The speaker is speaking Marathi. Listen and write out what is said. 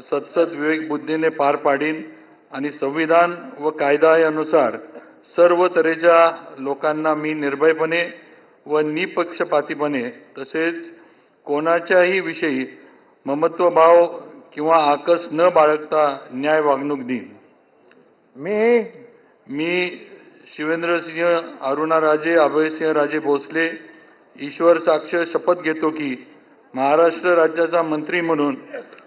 सत्सद विवेकबुद्धीने पार पाडीन आणि संविधान व कायदा यानुसार सर्व तऱ्हेच्या लोकांना मी निर्भयपणे व निपक्षपातीपणे तसेच कोणाच्याही विषयी ममत्वभाव किंवा आकस न बाळगता न्याय वागणूक देईन. मी मी शिवेंद्रसिंह अरुणाराजे अभयसिंह राजे भोसले ईश्वर साक्ष शपथ घेतो की महाराष्ट्र राज्याचा मंत्री म्हणून